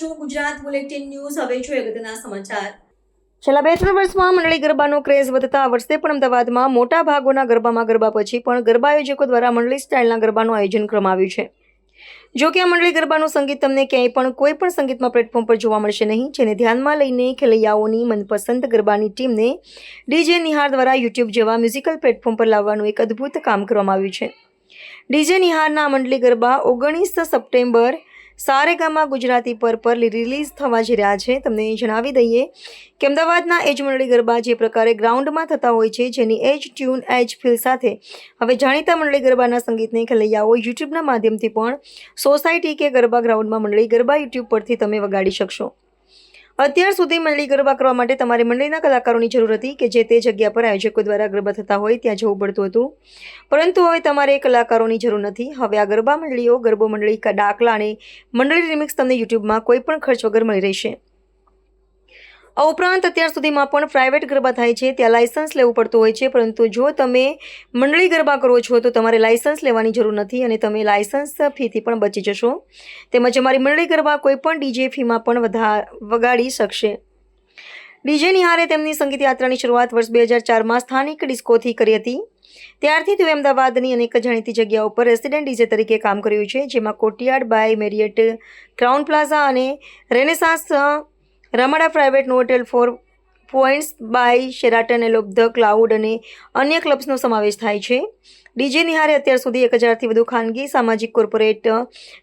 છો? Gujarat bulletin news, હવે જોઈએ અગત્યના સમાચાર. છેલ્લા બે ત્રણ વર્ષમાં મંડળી ગરબાનો ક્રેઝ વધતા આ વર્ષે પણ અમદાવાદમાં મોટા ભાગોના ગરબામાં ગરબા પછી પણ ગરબા આયોજકો દ્વારા મંડળી સ્ટાઇલના ગરબાનું આયોજન કરવામાં આવ્યું છે. જો કે આ મંડળી ગરબાનું સંગીત તમને ક્યાંય પણ કોઈ પણ સંગીતમાં પ્લેટફોર્મ પર જોવા મળશે નહીં, જેને ધ્યાનમાં લઈને ખેલૈયાઓની મનપસંદ ગરબાની ટીમને ડીજે નિહાર દ્વારા યુટ્યુબ જેવા મ્યુઝિકલ પ્લેટફોર્મ પર લાવવાનું એક અદ્ભુત કામ કરવામાં આવ્યું છે. ડીજે નિહારના મંડળી ગરબા ઓગણીસ સપ્ટેમ્બર સારેગામા ગુજરાતી પર પર રિલીઝ થવા જઈ રહ્યા છે. તમને જણાવી દઈએ કે અમદાવાદના એજ મંડળી ગરબા જે પ્રકારે ગ્રાઉન્ડમાં થતા હોય છે, જેની એજ ટ્યુન, એજ ફીલ સાથે હવે જાણીતા મંડળી ગરબાના સંગીતને ખેલૈયાઓ યુટ્યુબના માધ્યમથી પણ સોસાયટી કે ગરબા ગ્રાઉન્ડમાં મંડળી ગરબા યુટ્યુબ પરથી તમે વગાડી શકશો. અત્યાર સુધી મંડળી ગરબા કરવા માટે તમારે મંડળીના કલાકારોની જરૂર હતી કે જે તે જગ્યા પર આયોજકો દ્વારા ગરબા થતા હોય ત્યાં જવું પડતું હતું. પરંતુ હવે તમારે કલાકારોની જરૂર નથી. હવે આ ગરબા મંડળીઓ ગરબો મંડળી ડાકલા અને મંડળી રિમિક્સ તમને યુટ્યુબમાં કોઈ પણ ખર્ચ વગર મળી રહેશે. આ ઉપરાંત અત્યાર સુધીમાં પણ પ્રાઇવેટ ગરબા થાય છે, ત્યાં લાયસન્સ લેવું પડતું હોય છે, પરંતુ જો તમે મંડળી ગરબા કરો છો, તો તમારે લાયસન્સ લેવાની જરૂર નથી અને તમે લાયસન્સ ફીથી પણ બચી જશો. તેમજ અમારી મંડળી ગરબા કોઈ પણ ડીજે ફીમાં પણ વધા, વગાડી શકશે. ડીજે નિહારે તેમની સંગીત યાત્રાની શરૂઆત વર્ષ બે હજાર ચારમાં સ્થાનિક ડિસ્કોથી કરી હતી. ત્યારથી તેઓ અમદાવાદની અનેક જાણીતી જગ્યાઓ પર રેસિડેન્ટ ડીજે તરીકે કામ કર્યું છે, જેમાં કોટિયાડ બાય મેરિયટ, ક્રાઉન પ્લાઝા અને Renaissance Ramada private hotel Four Points by Sheraton L of the cloud અને અન્ય ક્લબ્સનો સમાવેશ થાય છે. ડીજે નિહારે અત્યાર સુધી એક હજારથી વધુ ખાનગી સામાજિક કોર્પોરેટ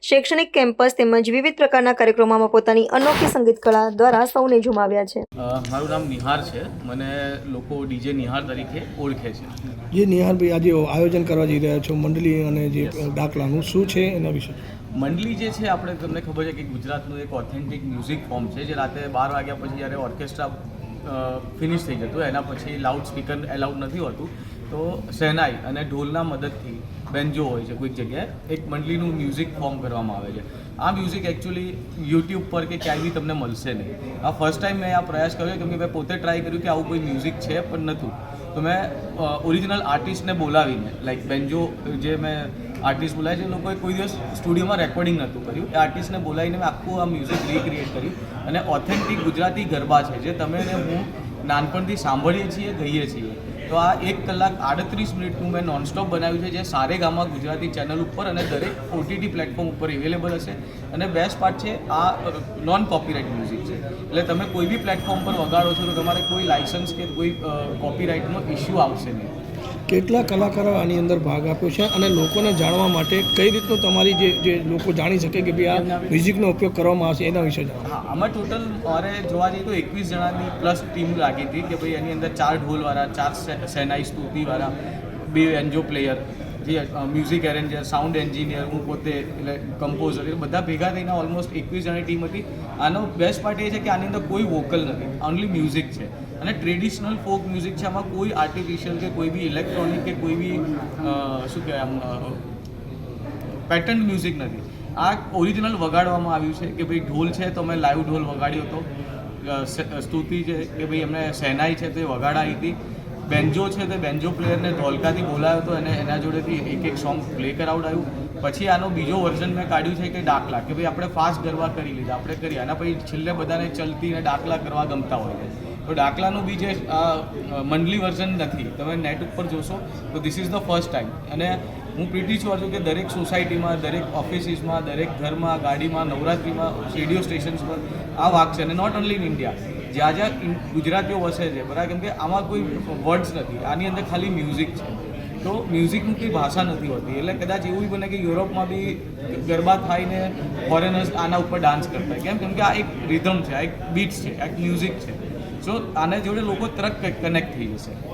શૈક્ષણિક કેમ્પસ તેમજ વિવિધ પ્રકારના કાર્યક્રમોમાં પોતાની અનોખી સંગીત કળા દ્વારા સૌને ઝુમાવ્યા છે. મારું નામ નિહાર છે. મને લોકો ડીજે નિહાર તરીકે ઓળખે છે. જે નિહારભાઈ આજે આયોજન કરવા જઈ રહ્યા છો મંડળી અને જે દાખલાનું શું છે એના વિશે? મંડલી જે છે, આપણે તમને ખબર છે કે ગુજરાતનું એક ઓથેન્ટિક મ્યુઝિક ફોર્મ છે, જે રાતે બાર વાગ્યા પછી જ્યારે ઓર્કેસ્ટ્રા ફિનિશ થઈ જતું, એના પછી લાઉડ સ્પીકર એલાઉડ નથી હોતું. તો શહેનાઈ અને ઢોલના મદદથી બેન્જો હોય છે કોઈક જગ્યાએ, એક મંડલીનું મ્યુઝિક ફોર્મ કરવામાં આવે છે. આ મ્યુઝિક એકચ્યુઅલી યુટ્યુબ પર કે ક્યાંય બી તમને મળશે નહીં. આ ફર્સ્ટ ટાઈમ મેં આ પ્રયાસ કર્યો કેમ મેં પોતે ટ્રાય કર્યું કે આવું કોઈ મ્યુઝિક છે પણ નહોતું. તો મેં ઓરિજિનલ આર્ટિસ્ટને બોલાવીને લાઈક બેન્જો જે મેં આર્ટિસ્ટ બોલાય છે. લોકોએ કોઈ દિવસ સ્ટુડિયોમાં રેકોર્ડિંગ નહોતું કર્યું. એ આર્ટિસ્ટને બોલાવીને મેં આખું આ મ્યુઝિક રીક્રિએટ કર્યું. અને ઓથેન્ટિક ગુજરાતી ગરબા છે, જે તમે અને હું નાનપણથી સાંભળીએ છીએ, ગઈએ છીએ. તો આ એક કલાક આડત્રીસ મિનિટનું મેં નોનસ્ટોપ બનાવ્યું છે, જે સારે ગામમાં ગુજરાતી ચેનલ ઉપર અને દરેક ઓટીટી પ્લેટફોર્મ ઉપર અવેલેબલ હશે. અને બેસ્ટ પાર્ટ છે, આ નોન કોપીરાઇટ મ્યુઝિક છે. એટલે તમે કોઈ બી પ્લેટફોર્મ પર વગાડો છો, તો તમારે કોઈ લાઇસન્સ કે કોઈ કોપીરાઇટનો ઇસ્યુ આવશે નહીં. કેટલા કલાકારો આની અંદર ભાગ આપ્યો છે અને લોકોને જાણવા માટે કઈ રીતનું તમારી જે જે લોકો જાણી શકે કે ભાઈ આ મ્યુઝિકનો ઉપયોગ કરવામાં આવશે એના વિશે જાણો. આમાં ટોટલ મારે જોવા જઈએ તો એકવીસ જણાની પ્લસ ટીમ લાગી હતી કે ભાઈ એની અંદર ચાર ઢોલવાળા, ચાર સેનાઈ સ્તુતિવાળા, બે એન્જો પ્લેયર જે મ્યુઝિક એરેન્જર સાઉન્ડ એન્જિનિયર હું પોતે એટલે કમ્પોઝર એ બધા ભેગા થઈને ઓલમોસ્ટ એકવીસ જણી ટીમ હતી. આનો બેસ્ટ પાર્ટ એ છે કે આની અંદર કોઈ વોકલ નથી ઓનલી મ્યુઝિક છે. અને ટ્રેડિશનલ ફોક મ્યુઝિક છે, આમાં કોઈ આર્ટિફિશિયલ કે કોઈ બી ઇલેક્ટ્રોનિક કે કોઈ બી શું કહેવાય આમ પેટર્ન મ્યુઝિક નથી. આ ઓરિજિનલ વગાડવામાં આવ્યું છે કે ભાઈ ઢોલ છે તો મેં લાઈવ ઢોલ વગાડ્યો હતો. સ્તુતિ છે કે ભાઈ એમને સહેનાઈ છે તે વગાડાઈ હતી. બેન્જો છે તે બેન્જો પ્લેયરને ધોલકાથી બોલાયો હતો અને એના જોડેથી એક એક સોંગ પ્લે કરાવડાયું. પછી આનો બીજો વર્ઝન મેં કાઢ્યું છે કે ડાકલા, કે ભાઈ આપણે ફાસ્ટ ગરબા કરી લીધા, આપણે કરી. આના પછી છેલ્લે બધાને ચલતી અને દાખલા કરવા ગમતા હોય છે. તો ડાકલાનું બી જે મંડલી વર્ઝન નથી, તમે નેટ ઉપર જોશો, તો this is the first time અને હું પ્રીતિ છું છું કે દરેક સોસાયટીમાં દરેક ઓફિસીસમાં દરેક ઘરમાં, ગાડીમાં, નવરાત્રિમાં રેડિયો સ્ટેશન્સ પર આ વાગશે. અને નોટ ઓનલી ઇન ઇન્ડિયા જ્યાં જ્યાં ગુજરાતીઓ વસે છે, બરાબર? કેમ કે આમાં કોઈ વર્ડ્સ નથી. આની અંદર ખાલી મ્યુઝિક છે. તો મ્યુઝિકની કોઈ ભાષા નથી હોતી. એટલે કદાચ એવું બને કે યુરોપમાં બી ગરબા થાય ને ફોરેનર્સ આના ઉપર ડાન્સ કરતા કેમ? કેમ કે આ એક રિધમ છે, આ એક બીટ્સ છે, આ એક મ્યુઝિક છે. સો આના જોડે લોકો તરત કનેક્ટ થઈ જશે.